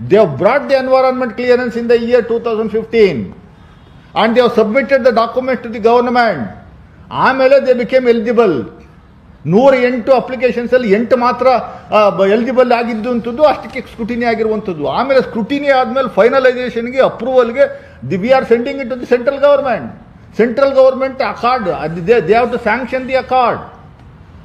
They have brought the environment clearance in the year 2015 and they have submitted the document to the government. ಆಮೇಲೆ they became eligible ನೂರ ಎಂಟು applications ಅಲ್ಲಿ ಎಂಟು ಮಾತ್ರ eligible ಆಗಿದ್ದು ಅಂತದ್ದು ಅಷ್ಟಕ್ಕೆ ಸ್ಕ್ರೂಟಿನಿ ಆಗಿರುವಂಥದ್ದು ಆಮೇಲೆ ಸ್ಕ್ರೂಟಿನಿ ಆದ್ಮೇಲೆ ಫೈನಲೈಸೇಷನ್ಗೆ ಅಪ್ರೂವಲ್ಗೆ the we are sending it to the central government central government accord they have to sanction the accord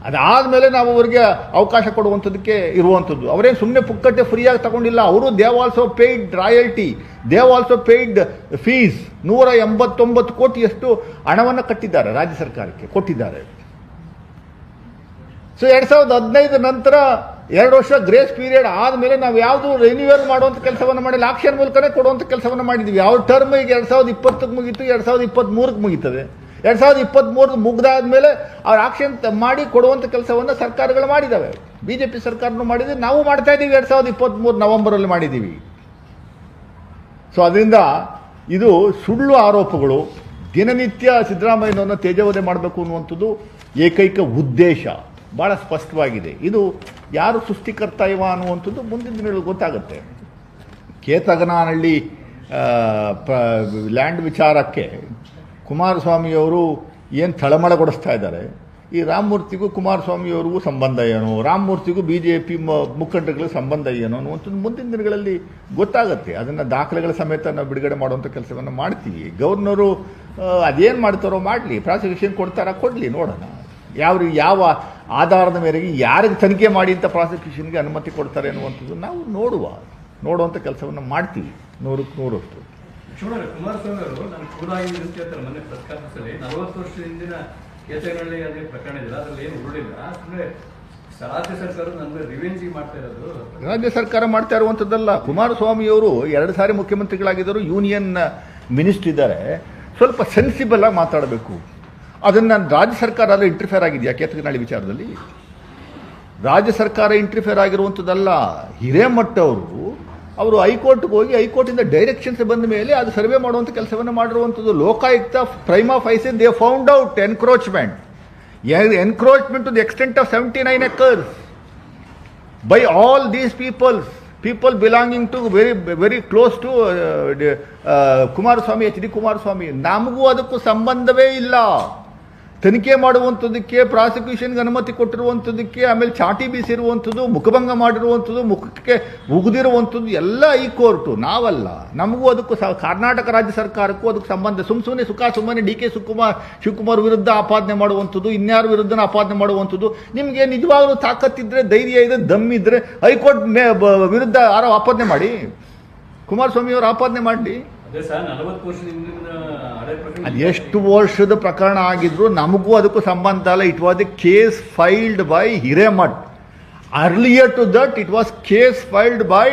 ಅದಾದಮೇಲೆ ನಾವು ಅವರಿಗೆ ಅವಕಾಶ ಕೊಡುವಂಥದ್ದಕ್ಕೆ ಇರುವಂಥದ್ದು. ಅವರೇನು ಸುಮ್ಮನೆ ಪುಕ್ಕಟ್ಟೆ ಫ್ರೀಯಾಗಿ ತಗೊಂಡಿಲ್ಲ. ಅವರು they also paid royalty they also paid fees ನೂರ ಎಂಬತ್ತೊಂಬತ್ತು ಕೋಟಿಯಷ್ಟು ಹಣವನ್ನು ಕಟ್ಟಿದ್ದಾರೆ ರಾಜ್ಯ ಸರ್ಕಾರಕ್ಕೆ, ಕೊಟ್ಟಿದ್ದಾರೆ. ಸೊ ಎರಡು ಸಾವಿರದ ಹದಿನೈದು ನಂತರ ಎರಡು ವರ್ಷ ಗ್ರೇಸ್ ಪೀರಿಯಡ್ ಆದಮೇಲೆ ನಾವು ಯಾವುದು ರಿನ್ಯೂವಲ್ ಮಾಡುವಂಥ ಕೆಲಸವನ್ನು ಮಾಡಿಲ್ಲ. ಆಕ್ಷನ್ ಮೂಲಕನೇ ಕೊಡುವಂಥ ಕೆಲಸವನ್ನು ಮಾಡಿದ್ವಿ. ಯಾವ ಟರ್ಮ್ ಈಗ ಎರಡು ಸಾವಿರದ ಇಪ್ಪತ್ತಕ್ಕೆ ಮುಗೀತು, ಎರಡು ಸಾವಿರದ ಇಪ್ಪತ್ತ್ಮೂರಕ್ಕೆ ಮುಗೀತದೆ. ಎರಡು ಸಾವಿರದ ಇಪ್ಪತ್ತ್ಮೂರು ಮುಗ್ದಾದ್ಮೇಲೆ ಅವ್ರು ಆಕ್ಷನ್ ಮಾಡಿ ಕೊಡುವಂಥ ಕೆಲಸವನ್ನು ಸರ್ಕಾರಗಳು ಮಾಡಿದ್ದಾವೆ ಬಿ ಜೆ ಪಿ ಸರ್ಕಾರನು ಮಾಡಿದೆ, ನಾವು ಮಾಡ್ತಾ ಇದ್ದೀವಿ ಎರಡು ಸಾವಿರದ ಇಪ್ಪತ್ತ್ಮೂರು ನವೆಂಬರಲ್ಲಿ ಮಾಡಿದ್ದೀವಿ ಸೊ ಅದರಿಂದ ಇದು ಸುಳ್ಳು ಆರೋಪಗಳು, ದಿನನಿತ್ಯ ಸಿದ್ದರಾಮಯ್ಯನವನ್ನು ತೇಜವಧೆ ಮಾಡಬೇಕು ಅನ್ನುವಂಥದ್ದು ಏಕೈಕ ಉದ್ದೇಶ. ಭಾಳ ಸ್ಪಷ್ಟವಾಗಿದೆ. ಇದು ಯಾರು ಸೃಷ್ಟಿಕರ್ತ ಇವ ಅನ್ನುವಂಥದ್ದು ಮುಂದಿನ ದಿನಗಳು ಗೊತ್ತಾಗುತ್ತೆ. ಕೇತಗನಹಳ್ಳಿ ಲ್ಯಾಂಡ್ ವಿಚಾರಕ್ಕೆ ಕುಮಾರಸ್ವಾಮಿಯವರು ಏನು ತಳಮಳಗೊಡಿಸ್ತಾ ಇದ್ದಾರೆ? ಈ ರಾಮಮೂರ್ತಿಗೂ ಕುಮಾರಸ್ವಾಮಿಯವ್ರಿಗೂ ಸಂಬಂಧ ಏನು? ರಾಮಮೂರ್ತಿಗೂ ಬಿ ಜೆ ಪಿ ಮುಖಂಡರುಗಳಿಗೆ ಸಂಬಂಧ ಏನು ಅನ್ನುವಂಥದ್ದು ಮುಂದಿನ ದಿನಗಳಲ್ಲಿ ಗೊತ್ತಾಗುತ್ತೆ. ಅದನ್ನು ದಾಖಲೆಗಳ ಸಮೇತ ನಾವು ಬಿಡುಗಡೆ ಮಾಡುವಂಥ ಕೆಲಸವನ್ನು ಮಾಡ್ತೀವಿ. ಗವರ್ನರು ಅದೇನು ಮಾಡ್ತಾರೋ ಮಾಡಲಿ. ಪ್ರಾಸಿಕ್ಯೂಷನ್ ಕೊಡ್ತಾರಾ ಕೊಡಲಿ, ನೋಡೋಣ. ಯಾವ ಯಾವ ಆಧಾರದ ಮೇರೆಗೆ ಯಾರಿಗೆ ತನಿಖೆ ಮಾಡಿ ಅಂತ ಪ್ರಾಸಿಕ್ಯೂಷನ್ಗೆ ಅನುಮತಿ ಕೊಡ್ತಾರೆ ಅನ್ನುವಂಥದ್ದು ನಾವು ನೋಡುವ ನೋಡುವಂಥ ಕೆಲಸವನ್ನು ಮಾಡ್ತೀವಿ. ನೂರಕ್ಕೆ ನೂರಷ್ಟು. ಲಕ್ಷ್ಮಣ ಕುಮಾರಸ್ವಾಮಿ ಅವರು ನಾನು ಕೂಡಾಗಿ ಅಂತ ಹೇಳ್ತಾರೆ ಮೊನ್ನೆ ಪ್ರಸ್ತಾಪಿಸಲಿ, ನಲವತ್ತು ವರ್ಷದ ಹಿಂದಿನ ಕೇತನಹಳ್ಳಿ ಅದೇ ಪ್ರಕರಣ ಇದೆ, ಅದರಲ್ಲಿ ಏನು ಉರುಳಿಲ್ಲ. ಅಂದ್ರೆ ರಾಜ್ಯ ಸರ್ಕಾರ ನನ್ನ ರಿವೆಂಜಿ ಮಾಡ್ತಾ ಇರೋದು. ರಾಜ್ಯ ಸರ್ಕಾರ ಮಾಡ್ತಾ ಇರುವಂಥದ್ದಲ್ಲ ಕುಮಾರಸ್ವಾಮಿಯವರು ಎರಡು ಸಾರಿ ಮುಖ್ಯಮಂತ್ರಿಗಳಾಗಿದ್ದರು ಯೂನಿಯನ್ ಮಿನಿಸ್ಟರ್ ಇದ್ದಾರೆ. ಸ್ವಲ್ಪ ಸೆನ್ಸಿಬಲ್ ಆಗಿ ಮಾತಾಡಬೇಕು. ಅದನ್ನು ರಾಜ್ಯ ಸರ್ಕಾರ ಅಲ್ಲ ಇಂಟರ್ಫೇರ್ ಆಗಿದೆಯಾ? ನಾಳೆ ವಿಚಾರದಲ್ಲಿ? ರಾಜ್ಯ ಸರ್ಕಾರ ಇಂಟರ್ಫೇರ್ ಆಗಿರುವಂಥದ್ದಲ್ಲ ಹಿರೇಮಠ ಅವರು ಅವರು ಹೈಕೋರ್ಟ್ಗೆ ಹೋಗಿ ಹೈಕೋರ್ಟಿಂದ ಡೈರೆಕ್ಷನ್ಸ್ ಬಂದ ಮೇಲೆ ಅದು ಸರ್ವೆ ಮಾಡುವಂಥ ಕೆಲಸವನ್ನು ಮಾಡಿರುವಂಥದ್ದು Lokayukta prima ಐಸಿನ್ they found out encroachment encroachment to the extent of seventy nine acres by all these peoples people belonging to very very close to Kumaraswamy H D Kumaraswamy ನಮಗೂ ಅದಕ್ಕೂ ಸಂಬಂಧವೇ ಇಲ್ಲ. ತನಿಖೆ ಮಾಡುವಂಥದ್ದಕ್ಕೆ ಪ್ರಾಸಿಕ್ಯೂಷನ್ಗೆ ಅನುಮತಿ ಕೊಟ್ಟಿರುವಂಥದ್ದಕ್ಕೆ, ಆಮೇಲೆ ಚಾಟಿ ಬೀಸಿರುವಂಥದ್ದು, ಮುಖಭಂಗ ಮಾಡಿರುವಂಥದ್ದು, ಮುಖಕ್ಕೆ ಉಗಿದಿರುವಂಥದ್ದು ಎಲ್ಲ ಈ ಕೋರ್ಟು, ನಾವಲ್ಲ. ನಮಗೂ ಅದಕ್ಕೂ ಕರ್ನಾಟಕ ರಾಜ್ಯ ಸರ್ಕಾರಕ್ಕೂ ಅದಕ್ಕೆ ಸಂಬಂಧ. ಸುಮ್ ಸುಮ್ಮನೆ ಸುಖ ಸುಮ್ಮನೆ ಡಿ ಕೆ ಶಿವಕುಮಾರ್ ಶಿವಕುಮಾರ್ ವಿರುದ್ಧ ಆಪಾದನೆ ಮಾಡುವಂಥದ್ದು, ಇನ್ಯಾರ ವಿರುದ್ಧನ ಆಪಾದನೆ ಮಾಡುವಂಥದ್ದು. ನಿಮಗೆ ನಿಜವಾಗ್ಲೂ ತಾಕತ್ತಿದ್ರೆ, ಧೈರ್ಯ ಇದೆ ದಮ್ಮಿದ್ರೆ ಹೈಕೋರ್ಟ್ ವಿರುದ್ಧ ಯಾರೋ ಆಪಾದನೆ ಮಾಡಿ? ಕುಮಾರಸ್ವಾಮಿಯವರು ಆಪಾದನೆ ಮಾಡಲಿ? ಅದೇ ಎಷ್ಟು ವರ್ಷದ ಪ್ರಕರಣ ಆಗಿದ್ರು ನಮಗೂ ಅದಕ್ಕೂ ಸಂಬಂಧ ಅಲ್ಲ. It was a case filed by Hiremath. Earlier to that it was case filed by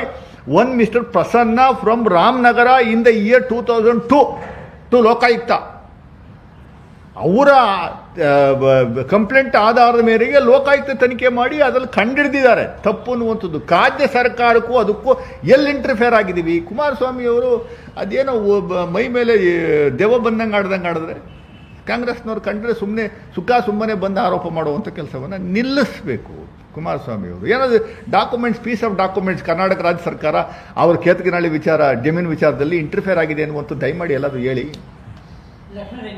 one mister Prasanna from Ramanagara in the year two thousand two to Lokayukta ಅವರ ಕಂಪ್ಲೇಂಟ್ ಆಧಾರದ ಮೇರೆಗೆ ಲೋಕಾಯುಕ್ತ ತನಿಖೆ ಮಾಡಿ ಅದರಲ್ಲಿ ಕಂಡಿಡ್ದಿದ್ದಾರೆ. ತಪ್ಪು ಅನ್ನುವಂಥದ್ದು. ರಾಜ್ಯ ಸರ್ಕಾರಕ್ಕೂ ಅದಕ್ಕೂ ಎಲ್ಲಿ ಇಂಟರ್ಫೇರ್ ಆಗಿದ್ದೀವಿ? ಕುಮಾರಸ್ವಾಮಿಯವರು ಅದೇನೋ ಮೈ ಮೇಲೆ ದೆವ ಬಂದಂಗೆ ಆಡ್ದಂಗೆ ಆಡಿದ್ರೆ ಕಾಂಗ್ರೆಸ್ನವ್ರು ಕಂಡ್ರೆ ಸುಮ್ಮನೆ ಸುಖ ಸುಮ್ಮನೆ ಬಂದು ಆರೋಪ ಮಾಡುವಂಥ ಕೆಲಸವನ್ನು ನಿಲ್ಲಿಸಬೇಕು ಕುಮಾರಸ್ವಾಮಿಯವರು ಏನಾದ್ರು documents piece of documents Karnataka ರಾಜ್ಯ ಸರ್ಕಾರ ಅವ್ರ ಕೇತಕಿನಹಳ್ಳಿ ವಿಚಾರ, ಜಮೀನು ವಿಚಾರದಲ್ಲಿ ಇಂಟರ್ಫೇರ್ ಆಗಿದೆ ಅನ್ನುವಂಥ ದಯಮಾಡಿ ಎಲ್ಲಾದರೂ ಹೇಳಿ.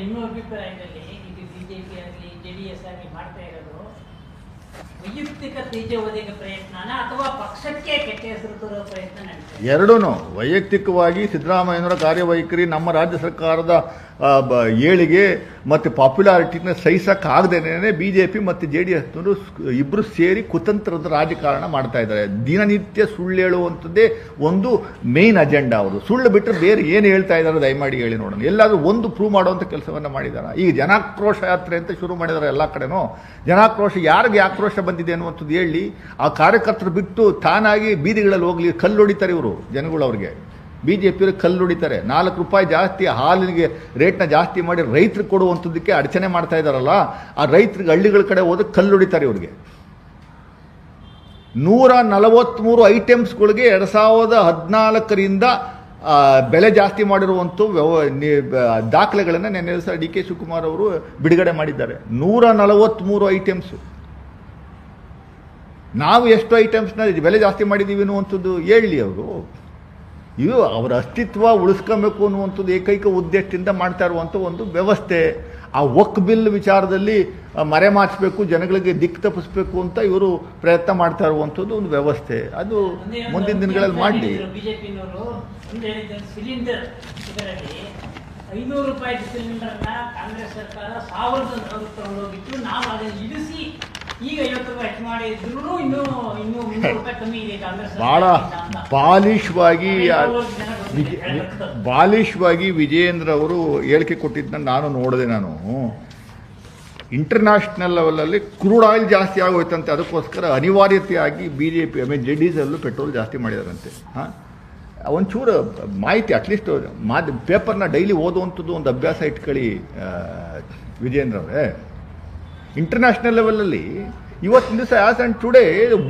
ನಿಮ್ಮ ಅಭಿಪ್ರಾಯದಲ್ಲಿ ಇದು ಬಿಜೆಪಿ ಆಗಲಿ ಜೆ ಡಿ ಎಸ್ ಆಗಲಿ ಮಾಡ್ತಾ ಇರೋದು? ಎರಡೂ ವೈಯಕ್ತಿಕವಾಗಿ ಸಿದ್ದರಾಮಯ್ಯನವರ ಕಾರ್ಯವೈಖರಿ ನಮ್ಮ ರಾಜ್ಯ ಸರ್ಕಾರದ ಏಳಿಗೆ ಮತ್ತು ಪಾಪ್ಯುಲಾರಿಟಿನ ಸಹಿಸೋಕ್ಕಾಗದೇನೆ ಬಿ ಜೆ ಪಿ ಮತ್ತು ಜೆ ಡಿ ಎಸ್ನವರು ಇಬ್ಬರು ಸೇರಿ ಕುತಂತ್ರದ ರಾಜಕಾರಣ ಮಾಡ್ತಾ ಇದ್ದಾರೆ. ದಿನನಿತ್ಯ ಸುಳ್ಳು ಹೇಳುವಂಥದ್ದೇ ಒಂದು ಮೇನ್ ಅಜೆಂಡಾ ಅವರು. ಸುಳ್ಳು ಬಿಟ್ಟರೆ ಬೇರೆ ಏನು ಹೇಳ್ತಾ ಇದ್ದಾರೆ ದಯಮಾಡಿ ಹೇಳಿ ನೋಡೋಣ. ಎಲ್ಲಾದರೂ ಒಂದು ಪ್ರೂವ್ ಮಾಡುವಂಥ ಕೆಲಸವನ್ನು ಮಾಡಿದ್ದಾರೆ ಈಗ ಜನಾಕ್ರೋಶ ಯಾತ್ರೆ ಅಂತ ಶುರು ಮಾಡಿದ್ದಾರೆ ಎಲ್ಲ ಕಡೆನೂ. ಜನಾಕ್ರೋಶ ಯಾರಿಗೆ ಆಕ್ರೋಶ ಬಂದಿದೆ ಅನ್ನುವಂಥದ್ದು ಹೇಳಿ ಆ ಕಾರ್ಯಕರ್ತರು ಬಿಟ್ಟು ತಾನಾಗಿ ಬೀದಿಗಳಲ್ಲಿ ಹೋಗ್ಲಿ ಕಲ್ಲು ಹೊಡಿತಾರೆ ಇವರು ಜನಗಳು ಅವ್ರಿಗೆ. ಬಿ ಜೆ ಪಿಯವರು ಕಲ್ಲು ಹೊಡಿತಾರೆ ನಾಲ್ಕು ರೂಪಾಯಿ ಜಾಸ್ತಿ ಹಾಲಿಗೆ ರೇಟ್ನ ಜಾಸ್ತಿ ಮಾಡಿ ರೈತರು ಕೊಡುವಂಥದ್ದಕ್ಕೆ ಅಡಚಣೆ ಮಾಡ್ತಾ ಇದ್ದಾರಲ್ಲ ಆ ರೈತರಿಗೆ ಹಳ್ಳಿಗಳ ಕಡೆ ಹೋದ್ರೆ ಕಲ್ಲು ಹೊಡಿತಾರೆ ಇವ್ರಿಗೆ. ನೂರ ನಲವತ್ತ್ಮೂರು ಐಟಮ್ಸ್ಗಳಿಗೆ ಎರಡು ಸಾವಿರದ ಹದಿನಾಲ್ಕರಿಂದ ಬೆಲೆ ಜಾಸ್ತಿ ಮಾಡಿರುವಂಥ ವ್ಯವ ದಾಖಲೆಗಳನ್ನು ನೆನ್ನೆ ದಿವಸ ಡಿ ಕೆ ಶಿವಕುಮಾರ್ ಅವರು ಬಿಡುಗಡೆ ಮಾಡಿದ್ದಾರೆ. ನೂರ ನಲವತ್ತ್ಮೂರು ಐಟಮ್ಸು. ನಾವು ಎಷ್ಟು ಐಟಮ್ಸ್ನ ಬೆಲೆ ಜಾಸ್ತಿ ಮಾಡಿದ್ದೀವಿ ಅನ್ನುವಂಥದ್ದು ಹೇಳಿ ಅವರು. ಇದು ಅವರ ಅಸ್ತಿತ್ವ ಉಳಿಸ್ಕೊಬೇಕು ಅನ್ನುವಂಥದ್ದು ಏಕೈಕ ಉದ್ದೇಶದಿಂದ ಮಾಡ್ತಾ ಇರುವಂಥ ಒಂದು ವ್ಯವಸ್ಥೆ. ಆ ಒಕ್ ಬಿಲ್ ವಿಚಾರದಲ್ಲಿ ಮರೆಮಾಚಬೇಕು ಜನಗಳಿಗೆ ದಿಕ್ಕು ತಪ್ಪಿಸ್ಬೇಕು ಅಂತ ಇವರು ಪ್ರಯತ್ನ ಮಾಡ್ತಾ ಇರುವಂಥದ್ದು ಒಂದು ವ್ಯವಸ್ಥೆ. ಅದು ಮುಂದಿನ ದಿನಗಳಲ್ಲಿ ಇದರಲ್ಲಿ ಐನೂರು ರೂಪಾಯಿ ಸಿಲಿಂಡರ್ನ ಕಾಂಗ್ರೆಸ್ ಸರ್ಕಾರ ಸಾವಿರದ ನಾವು ಅದನ್ನು ಇಳಿಸಿ ಭಾಳ. ಬಾಲಿಷ್ವಾಗಿ ಬಾಲಿಷ್ವಾಗಿ ವಿಜಯೇಂದ್ರ ಅವರು ಹೇಳಿಕೆ ಕೊಟ್ಟಿದ್ದನ್ನ ನಾನು ನೋಡಿದೆ ನಾನು. ಇಂಟರ್ನ್ಯಾಷನಲ್ ಲೆವೆಲಲ್ಲಿ ಕ್ರೂಡ್ ಆಯಿಲ್ ಜಾಸ್ತಿ ಆಗೋಯ್ತಂತೆ. ಅದಕ್ಕೋಸ್ಕರ ಅನಿವಾರ್ಯತೆಯಾಗಿ ಬಿ ಜೆ ಪಿ ಆಮೇಲೆ ಜೆ ಡೀಸಲ್ಲು ಪೆಟ್ರೋಲ್ ಜಾಸ್ತಿ ಮಾಡಿದಾರಂತೆ. ಹಾಂ? ಒಂಚೂರು ಮಾಹಿತಿ ಅಟ್ಲೀಸ್ಟ್ ಮಾಧ್ಯಮ ಪೇಪರ್ನ ಡೈಲಿ ಓದುವಂಥದ್ದು ಒಂದು ಅಭ್ಯಾಸ ಇಟ್ಕೊಳ್ಳಿ ವಿಜೇಂದ್ರ ವಿಜಯೇಂದ್ರ ಅವರೇ. ಇಂಟರ್ನ್ಯಾಷನಲ್ ಲೆವೆಲಲ್ಲಿ ಇವತ್ತಿನ ದಿವಸ as and today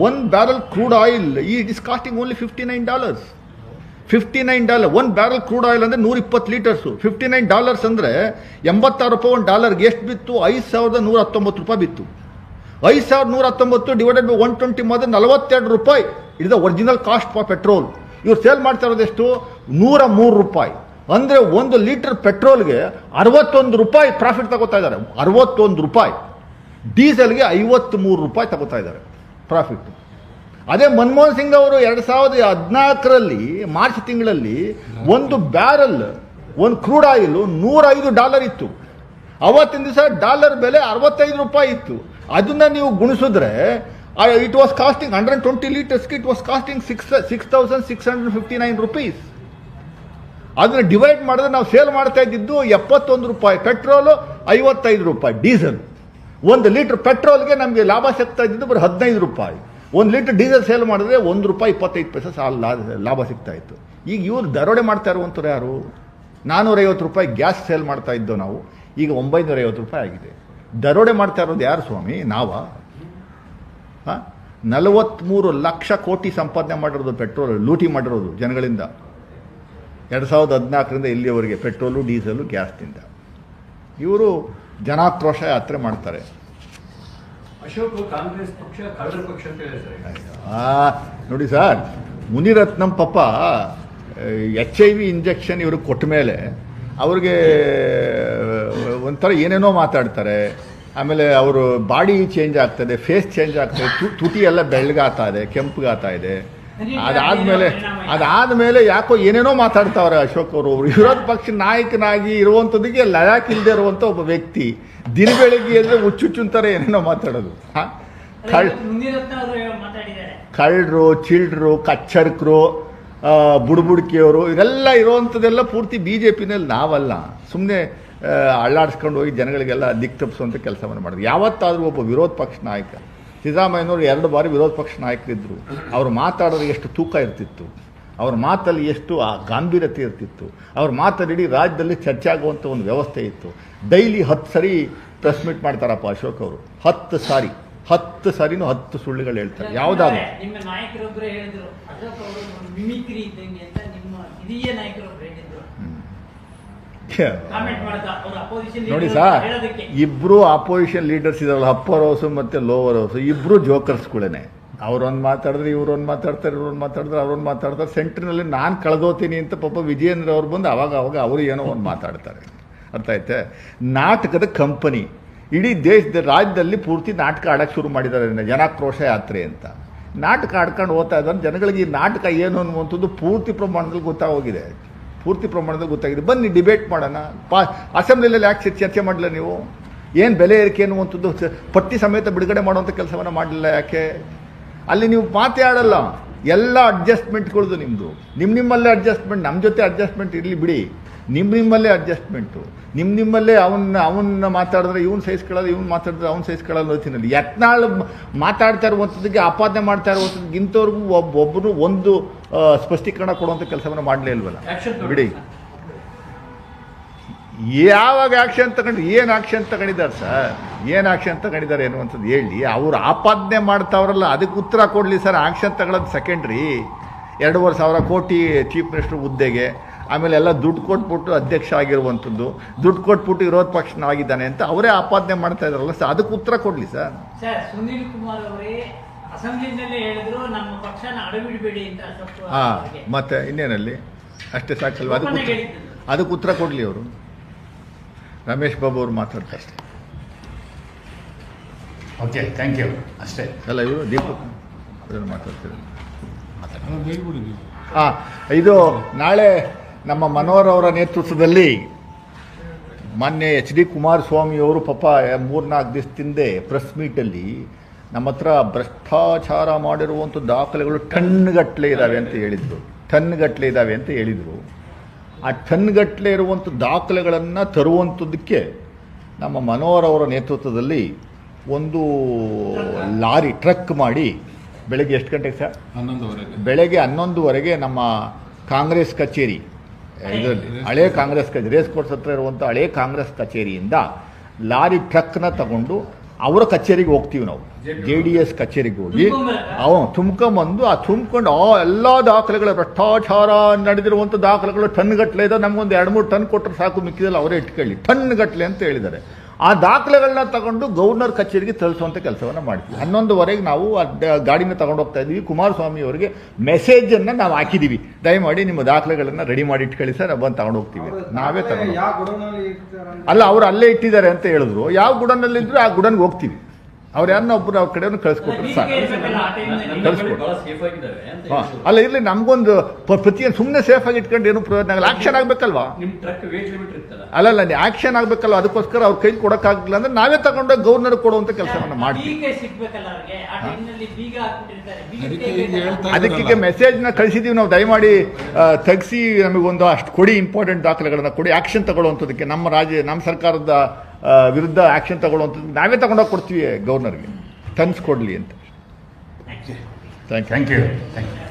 one barrel crude oil ಈ it is costing only fifty nine dollars fifty nine dollar one barrel crude oil ಅಂದರೆ ನೂರ ಇಪ್ಪತ್ತು ಲೀಟರ್ಸು ಫಿಫ್ಟಿ ನೈನ್ ಡಾಲರ್ಸ್ ಅಂದರೆ ಎಂಬತ್ತಾರು ರೂಪಾಯಿ ಒಂದು ಡಾಲರ್ಗೆ ಎಷ್ಟು ಬಿತ್ತು? ಐದು ಸಾವಿರದ ನೂರ ಹತ್ತೊಂಬತ್ತು ರೂಪಾಯಿ ಬಿತ್ತು. ಐದು ಸಾವಿರದ ನೂರ ಹತ್ತೊಂಬತ್ತು ಡಿವೈಡೆಡ್ ಬೈ ಒನ್ ಟ್ವೆಂಟಿ ಮಾಡಿದ್ರೆ ನಲವತ್ತೆರಡು ರೂಪಾಯಿ. It the original cost for petrol ಇವ್ರು ಸೇಲ್ ಮಾಡ್ತಾ ಇರೋದು ಎಷ್ಟು? ನೂರ ಮೂರು ರೂಪಾಯಿ. ಅಂದರೆ ಒಂದು ಲೀಟರ್ ಪೆಟ್ರೋಲ್ಗೆ ಅರವತ್ತೊಂದು ರೂಪಾಯಿ ಪ್ರಾಫಿಟ್ ತಗೋತಾ ಇದ್ದಾರೆ. ಅರವತ್ತೊಂದು ರೂಪಾಯಿ. ಡೀಸೆಲ್ಗೆ ಐವತ್ತ್ಮೂರು ರೂಪಾಯಿ ತಗೋತಾ ಇದ್ದಾರೆ. ಪ್ರಾಫಿಟ್ ಅದೇ ಮನಮೋಹನ್ ಸಿಂಗ್ ಅವರು ಎರಡು ಸಾವಿರದ ಹದಿನಾಲ್ಕರಲ್ಲಿ, ಮಾರ್ಚ್ ತಿಂಗಳಲ್ಲಿ ಒಂದು ಬ್ಯಾರಲ್, ಒಂದು ಕ್ರೂಡ್ ಆಯಿಲು ನೂರೈದು ಡಾಲರ್ ಇತ್ತು. ಅವತ್ತಿನ ದಿವಸ ಡಾಲರ್ ಬೆಲೆ ಅರವತ್ತೈದು ರೂಪಾಯಿ ಇತ್ತು. ಅದನ್ನ ನೀವು ಗುಣಿಸಿದ್ರೆ it was costing hundred twenty ಲೀಟರ್ಸ್ಗೆ it was costing six six thousand six hundred fifty nine rupees ಅದನ್ನ ಡಿವೈಡ್ ಮಾಡಿದ್ರೆ ನಾವು ಸೇಲ್ ಮಾಡ್ತಾ ಇದ್ದಿದ್ದು ಎಪ್ಪತ್ತೊಂದು ರೂಪಾಯಿ ಪೆಟ್ರೋಲು ಐವತ್ತೈದು ರೂಪಾಯಿ ಡೀಸೆಲ್ ಒಂದು ಲೀಟ್ರ್ ಪೆಟ್ರೋಲ್ಗೆ ನಮಗೆ ಲಾಭ ಸಿಗ್ತಾ ಇದ್ದಿದ್ದು ಬರೀ ಹದಿನೈದು ರೂಪಾಯಿ. ಒಂದು ಲೀಟ್ರ್ ಡೀಸೆಲ್ ಸೇಲ್ ಮಾಡಿದ್ರೆ ಒಂದು ರೂಪಾಯಿ ಇಪ್ಪತ್ತೈದು ಪೈಸೆ ಸಾಲ ಲಾಭ ಸಿಗ್ತಾ ಇತ್ತು. ಈಗ ಇವರು ದರೋಡೆ ಮಾಡ್ತಾ ಇರುವಂಥವ್ರು ಯಾರು? ನಾನ್ನೂರೈವತ್ತು ರೂಪಾಯಿ ಗ್ಯಾಸ್ ಸೇಲ್ ಮಾಡ್ತಾ ಇದ್ದೋ ನಾವು, ಈಗ ಒಂಬೈನೂರ ಐವತ್ತು ರೂಪಾಯಿ ಆಗಿದೆ. ದರೋಡೆ ಮಾಡ್ತಾ ಇರೋದು ಯಾರು ಸ್ವಾಮಿ? ನಾವ. ಹಾಂ? ನಲವತ್ತ್ಮೂರು ಲಕ್ಷ ಕೋಟಿ ಸಂಪಾದನೆ ಮಾಡಿರೋದು ಪೆಟ್ರೋಲ್, ಲೂಟಿ ಮಾಡಿರೋದು ಜನಗಳಿಂದ. ಎರಡು ಸಾವಿರದ ಹದಿನಾಲ್ಕರಿಂದ ಇಲ್ಲಿಯವರೆಗೆ ಪೆಟ್ರೋಲು, ಡೀಸೆಲು, ಗ್ಯಾಸ್ನಿಂದ. ಇವರು ಜನಾಕ್ರೋಶ ಯಾತ್ರೆ ಮಾಡ್ತಾರೆ. ಅಶೋಕ್ ಕಾಂಗ್ರೆಸ್ ಪಕ್ಷ ಕಳ್ಳರ ಪಕ್ಷ ಅಂತ ಹೇಳಿ ಸರ್. ನೋಡಿ ಸರ್ ಮುನಿರತ್ನಂ ಪಾಪ ಎಚ್ ಐ ವಿ ಇಂಜೆಕ್ಷನ್ ಇವರು ಕೊಟ್ಟ ಮೇಲೆ ಅವ್ರಿಗೆ ಒಂಥರ ಏನೇನೋ ಮಾತಾಡ್ತಾರೆ. ಆಮೇಲೆ ಅವರು ಬಾಡಿ ಚೇಂಜ್ ಆಗ್ತದೆ ಫೇಸ್ ಚೇಂಜ್ ಆಗ್ತದೆ ತು- ತುಟಿ ಎಲ್ಲ ಬೆಳ್ಳಗಾಗ್ತಾ ಇದೆ ಕೆಂಪಗಾಗ್ತಾ ಇದೆ. ಅದಾದ್ಮೇಲೆ ಅದಾದ್ಮೇಲೆ ಯಾಕೋ ಏನೇನೋ ಮಾತಾಡ್ತಾವ್ರೆ ಅಶೋಕ್ ಅವರು. ವಿರೋಧ ಪಕ್ಷ ನಾಯಕನಾಗಿ ಇರುವಂಥದ್ದಿಗೆ ಲಯಾಕ್ ಇಲ್ಲದೆ ಇರುವಂಥ ಒಬ್ಬ ವ್ಯಕ್ತಿ. ದಿನ ಬೆಳಿಗ್ಗೆ ಎದ್ರೆ ಹುಚ್ಚುಚ್ಚುಂತಾರೆ ಏನೇನೋ ಮಾತಾಡೋದು. ಕಳ್ ಕಳ್ಳರು ಚಿಲ್ಡ್ರು ಕಚ್ಚರ್ಕರು ಬುಡ್ಬುಡ್ಕಿಯವರು ಇವರೆಲ್ಲ ಇರುವಂಥದ್ದೆಲ್ಲ ಪೂರ್ತಿ ಬಿ ಜೆ ಪಿನಲ್ಲಿ ನಾವಲ್ಲ ಸುಮ್ಮನೆ ಅಳ್ಳಾಡಿಸ್ಕೊಂಡು ಹೋಗಿ ಜನಗಳಿಗೆಲ್ಲ ದಿಕ್ಕ ತಪ್ಪಿಸುವಂಥ ಕೆಲಸವನ್ನು ಮಾಡಿದ್ರು ಯಾವತ್ತಾದರೂ ಒಬ್ಬ ವಿರೋಧ ಪಕ್ಷ ನಾಯಕ. ಸಿದ್ದರಾಮಯ್ಯನವರು ಎರಡು ಬಾರಿ ವಿರೋಧ ಪಕ್ಷ ನಾಯಕರಿದ್ದರು ಅವರು ಮಾತಾಡೋದು ಎಷ್ಟು ತೂಕ ಇರ್ತಿತ್ತು. ಅವ್ರ ಮಾತಲ್ಲಿ ಎಷ್ಟು ಆ ಗಾಂಭೀರ್ಯತೆ ಇರ್ತಿತ್ತು. ಅವ್ರ ಮಾತಲ್ಲಿ ಇಡೀ ರಾಜ್ಯದಲ್ಲಿ ಚರ್ಚೆ ಆಗುವಂಥ ಒಂದು ವ್ಯವಸ್ಥೆ ಇತ್ತು. ಡೈಲಿ ಹತ್ತು ಸರಿ ಪ್ರೆಸ್ ಮೀಟ್ ಮಾಡ್ತಾರಪ್ಪ ಅಶೋಕ್ ಅವರು. ಹತ್ತು ಸಾರಿ ಹತ್ತು ಸಾರಿನೂ ಹತ್ತು ಸುಳ್ಳುಗಳು ಹೇಳ್ತಾರೆ. ಯಾವುದಾದ್ರು. ನೋಡಿ ಸರ್ ಇಬ್ರು ಆಪೋಸಿಷನ್ ಲೀಡರ್ಸ್ ಇದಾರಲ್ಲ ಅಪ್ಪರ್ ಹೌಸು ಮತ್ತೆ ಲೋವರ್ ಹೌಸು ಇಬ್ರು ಜೋಕರ್ಸ್ಗಳೇನೆ ಅವ್ರೊಂದು ಮಾತಾಡಿದ್ರೆ ಇವ್ರೊಂದು ಮಾತಾಡ್ತಾರೆ ಇವ್ರೊಂದು ಮಾತಾಡಿದ್ರೆ ಅವ್ರೊಂದು ಮಾತಾಡ್ತಾರೆ. ಸೆಂಟ್ರಿನಲ್ಲಿ ನಾನು ಕಳೆದೋತೀನಿ ಅಂತ ಪಾಪ ವಿಜಯೇಂದ್ರ ಅವ್ರು ಬಂದು ಅವಾಗ ಅವಾಗ ಅವರು ಏನೋ ಒಂದು ಮಾತಾಡ್ತಾರೆ. ಅರ್ಥ ಐತೆ ನಾಟಕದ ಕಂಪನಿ ಇಡೀ ದೇಶದ ರಾಜ್ಯದಲ್ಲಿ ಪೂರ್ತಿ ನಾಟಕ ಆಡೋಕ್ಕೆ ಶುರು ಮಾಡಿದ್ದಾರೆ ಜನಾಕ್ರೋಶ ಯಾತ್ರೆ ಅಂತ. ನಾಟಕ ಆಡ್ಕೊಂಡು ಓದ್ತಾ ಇದ್ದಾರೆ. ಜನಗಳಿಗೆ ಈ ನಾಟಕ ಏನು ಅನ್ನುವಂಥದ್ದು ಪೂರ್ತಿ ಪ್ರಮಾಣದಲ್ಲಿ ಗೊತ್ತಾಗೋಗಿದೆ. ಪೂರ್ತಿ ಪ್ರಮಾಣದಲ್ಲಿ ಗೊತ್ತಾಗಿದೆ. ಬನ್ನಿ ಡಿಬೇಟ್ ಮಾಡೋಣ. ಪಾ ಅಸೆಂಬ್ಲಿಯಲ್ಲಿ ಯಾಕೆ ಚರ್ಚೆ ಮಾಡಲಿಲ್ಲ ನೀವು? ಏನು ಬೆಲೆ ಏರಿಕೆ ಅನ್ನುವಂಥದ್ದು ಪಟ್ಟಿ ಸಮೇತ ಬಿಡುಗಡೆ ಮಾಡುವಂಥ ಕೆಲಸವನ್ನು ಮಾಡಲಿಲ್ಲ ಯಾಕೆ? ಅಲ್ಲಿ ನೀವು ಮಾತೇ ಆಡಲ್ಲ ಎಲ್ಲ ಅಡ್ಜಸ್ಟ್ಮೆಂಟ್ಗಳದು ನಿಮ್ಮದು ನಿಮ್ಮ ನಿಮ್ಮಲ್ಲೇ ಅಡ್ಜಸ್ಟ್ಮೆಂಟ್ ನಮ್ಮ ಜೊತೆ ಅಡ್ಜಸ್ಟ್ಮೆಂಟ್ ಇರಲಿ ಬಿಡಿ. ನಿಮ್ಮ ನಿಮ್ಮಲ್ಲೇ ಅಡ್ಜಸ್ಟ್ಮೆಂಟು ನಿಮ್ಮ ನಿಮ್ಮಲ್ಲೇ ಅವನ್ನ ಅವನ್ನ ಮಾತಾಡಿದ್ರೆ ಇವನು ಸಹಿಸ್ಕೊಳ್ಳೋದು ಇವ್ನು ಮಾತಾಡಿದ್ರೆ ಅವ್ನು ಸಹಿಸ್ಕೊಳ್ಳೋದು ತಿನ್ನಲಿ ಯತ್ನಾಳು ಮಾತಾಡ್ತಾ ಇರುವಂಥದ್ದಕ್ಕೆ ಆಪಾದನೆ ಮಾಡ್ತಾ ಇರುವಂಥದ್ದು ಇಂಥವ್ರಿಗೂ ಒಬ್ಬ ಒಬ್ಬರು ಒಂದು ಸ್ಪಷ್ಟೀಕರಣ ಕೊಡುವಂಥ ಕೆಲಸವನ್ನು ಮಾಡಲೇ ಇಲ್ವಲ್ಲ? ಬಿಡಿ. ಯಾವಾಗ ಆ್ಯಕ್ಷನ್ ತಗೊಂಡು ಏನು ಆಕ್ಷನ್ ತಗೊಂಡಿದ್ದಾರೆ ಸರ್? ಏನು ಆಕ್ಷನ್ ತಗೊಂಡಿದ್ದಾರೆ ಅನ್ನುವಂಥದ್ದು ಹೇಳಿ. ಅವರು ಆಪಾದನೆ ಮಾಡ್ತಾವ್ರಲ್ಲ ಅದಕ್ಕೆ ಉತ್ತರ ಕೊಡಲಿ ಸರ್. ಆ್ಯಕ್ಷನ್ ತಗೊಳ್ಳೋದು ಸೆಕೆಂಡ್ರಿ ಎರಡೂವರೆ ಸಾವಿರ ಕೋಟಿ ಚೀಫ್ ಮಿನಿಸ್ಟರ್ ಹುದ್ದೆಗೆ. ಆಮೇಲೆ ಎಲ್ಲ ದುಡ್ಡು ಕೊಟ್ಬಿಟ್ಟು ಅಧ್ಯಕ್ಷ ಆಗಿರುವಂಥದ್ದು ದುಡ್ಡು ಕೊಟ್ಬಿಟ್ಟು ವಿರೋಧ ಪಕ್ಷನ ಆಗಿದ್ದಾನೆ ಅಂತ ಅವರೇ ಆಪಾದನೆ ಮಾಡ್ತಾ ಇದಾರಲ್ಲ ಸರ್ ಅದಕ್ಕೆ ಉತ್ತರ ಕೊಡಲಿ ಸರ್. ಸರ್ ಸುನೀಲ್ ಕುಮಾರ್ ಅವರೇ ಅಸೆಂಬ್ಲಿನಲ್ಲೇ ಹೇಳಿದ್ರು ನಮ್ಮ ಪಕ್ಷನ ಅಡವಿಡಬೇಡಿ ಅಂತ ಅಶೋಕ್ ಹಾಂ ಮತ್ತೆ ಇನ್ನೇನಲ್ಲಿ? ಅಷ್ಟೇ ಸಾಕಲ್ವ? ಅದಕ್ಕೆ. ಅದಕ್ಕೆ ಉತ್ತರ ಕೊಡಲಿ ಅವರು. ರಮೇಶ್ ಬಾಬು ಅವರು ಮಾತಾಡ್ತಾರೆ ಅಷ್ಟೇ ಓಕೆ ಥ್ಯಾಂಕ್ ಯು ಅಷ್ಟೇ. ಅಲ್ಲ ಇವರು ದೀಪಕ್ ಅದನ್ನು ಮಾತಾಡ್ತೀರ ಹಾಂ ಇದು ನಾಳೆ ನಮ್ಮ ಮನೋಹರ್ ಅವರ ನೇತೃತ್ವದಲ್ಲಿ ಮಾನ್ಯ ಎಚ್ ಡಿ ಕುಮಾರಸ್ವಾಮಿಯವರು ಪಾಪ ಮೂರ್ನಾಲ್ಕು ದಿವಸದಿಂದೆ ಪ್ರೆಸ್ ಮೀಟಲ್ಲಿ ನಮ್ಮ ಹತ್ರ ಭ್ರಷ್ಟಾಚಾರ ಮಾಡಿರುವಂಥ ದಾಖಲೆಗಳು ಟನ್ಗಟ್ಟಲೆ ಇದ್ದಾವೆ ಅಂತ ಹೇಳಿದರು. ಟನ್ಗಟ್ಟಲೆ ಇದ್ದಾವೆ ಅಂತ ಹೇಳಿದರು. ಆ ಟನ್ಗಟ್ಟಲೆ ಇರುವಂಥ ದಾಖಲೆಗಳನ್ನು ತರುವಂಥದ್ದಕ್ಕೆ ನಮ್ಮ ಮನೋಹರ್ ಅವರ ನೇತೃತ್ವದಲ್ಲಿ ಒಂದು ಲಾರಿ ಟ್ರಕ್ ಮಾಡಿ ಬೆಳಗ್ಗೆ ಎಷ್ಟು ಗಂಟೆಗೆ ಸರ್? ಹನ್ನೊಂದುವರೆಗೆ. ಬೆಳಗ್ಗೆ ಹನ್ನೊಂದುವರೆಗೆ ನಮ್ಮ ಕಾಂಗ್ರೆಸ್ ಕಚೇರಿ ಇದರಲ್ಲಿ ಹಳೆ ಕಾಂಗ್ರೆಸ್ ಕಚೇರಿ ರೇಸ್ ಕೋರ್ಸ್ ಹತ್ರ ಇರುವಂಥ ಹಳೆ ಕಾಂಗ್ರೆಸ್ ಕಚೇರಿಯಿಂದ ಲಾರಿ ಟ್ರಕ್ನ ತಗೊಂಡು ಅವರ ಕಚೇರಿಗೆ ಹೋಗ್ತೀವಿ ನಾವು. ಜೆ ಡಿ ಎಸ್ ಕಚೇರಿಗೆ ಹೋಗಿ? ಅವ ತುಂಬ್ಕೊಂಬಂದು ಆ ತುಂಬ್ಕೊಂಡು ಆ ಎಲ್ಲ ದಾಖಲೆಗಳ ಭ್ರಷ್ಟಾಚಾರ ನಡೆದಿರುವಂಥ ದಾಖಲೆಗಳು ಟನ್ ಗಟ್ಲೆ ಇದೆ. ನಮಗೊಂದು ಎರಡು ಮೂರು ಟನ್ ಕೊಟ್ಟರೆ ಸಾಕು ಮಿಕ್ಕಿದಲ್ಲ ಅವರೇ ಇಟ್ಕೊಳ್ಳಿ. ಟನ್ ಗಟ್ಲೆ ಅಂತ ಹೇಳಿದ್ದಾರೆ. ಆ ದಾಖಲೆಗಳನ್ನ ತಗೊಂಡು ಗವರ್ನರ್ ಕಚೇರಿಗೆ ತಲುಸುವಂಥ ಕೆಲಸವನ್ನು ಮಾಡ್ತೀವಿ. ಹನ್ನೊಂದುವರೆಗೆ ನಾವು ಆ ಗಾಡಿನ ತಗೊಂಡು ಹೋಗ್ತಾ ಇದ್ದೀವಿ. ಕುಮಾರಸ್ವಾಮಿ ಅವರಿಗೆ ಮೆಸೇಜನ್ನು ನಾವು ಹಾಕಿದ್ದೀವಿ. ದಯಮಾಡಿ ನಿಮ್ಮ ದಾಖಲೆಗಳನ್ನು ರೆಡಿ ಮಾಡಿ ಇಟ್ಕೊಳ್ಳಿ ಸರ್ ಬಂದು ತಗೊಂಡು ಹೋಗ್ತೀವಿ. ನಾವೇ ತಗೊಂಡು ಅಲ್ಲ ಅವರು ಅಲ್ಲೇ ಇಟ್ಟಿದ್ದಾರೆ ಅಂತ ಹೇಳಿದ್ರು. ಯಾವ ಗುಡನಲ್ಲಿ ಇದ್ರೆ ಆ ಗುಡನ್ಗೆ ಹೋಗ್ತೀವಿ. ಅವ್ರು ಯಾರನ್ನ ಒಬ್ಬರು ಅವ್ರ ಕಡೆಯವ್ರನ್ನ ಕಳಿಸ್ಕೊಟ್ರು ಸಾಕು. ಕಳಿಸ್ಕೊಟ್ರು. ಹಾಂ. ಅಲ್ಲ ಇಲ್ಲಿ ನಮ್ಗೊಂದು ಪ್ರತಿಯೊಂದು ಸುಮ್ಮನೆ ಸೇಫ್ ಆಗಿ ಇಟ್ಕೊಂಡು ಏನು ಪ್ರಯೋಜನ ಆಗಲ್ಲ. ಆಕ್ಷನ್ ಆಗ್ಬೇಕಲ್ವಾ? ಅಲ್ಲಲ್ಲ ಆ್ಯಕ್ಷನ್ ಅಲ್ಲಲ್ಲ ಆಕ್ಷನ್ ಆಗ್ಬೇಕಲ್ಲ ಅದಕ್ಕೋಸ್ಕರ ಅವ್ರ ಕೈಲಿ ಕೊಡೋಕ್ಕಾಗಲಿಲ್ಲ ಅಂದ್ರೆ ನಾವೇ ತಗೊಂಡೋಗಿ ಗೌರ್ನರ್ ಕೊಡುವಂತ ಕೆಲಸವನ್ನು ಮಾಡ್ತೀವಿ. ಅದಕ್ಕೆ ಮೆಸೇಜ್ನ ಕಳಿಸಿದೀವಿ ನಾವು. ದಯಮಾಡಿ ತೆಗಿಸಿ ನಮಗೊಂದು ಅಷ್ಟು ಕೊಡಿ ಇಂಪಾರ್ಟೆಂಟ್ ದಾಖಲೆಗಳನ್ನು ಕೊಡಿ. ಆಕ್ಷನ್ ತಗೊಳ್ಳುವಂಥದ್ದಕ್ಕೆ ನಮ್ಮ ರಾಜ್ಯ ನಮ್ಮ ಸರ್ಕಾರದ ವಿರುದ್ಧ ಆ್ಯಕ್ಷನ್ ತಗೊಳ್ಳುವಂಥದ್ದು ನಾವೇ ತಗೊಂಡೋಗಿ ಕೊಡ್ತೀವಿ ಗವರ್ನರ್ಗೆ. ಟನ್ಸ್ ಕೊಡಲಿ ಅಂತ. Thank you thank you thank you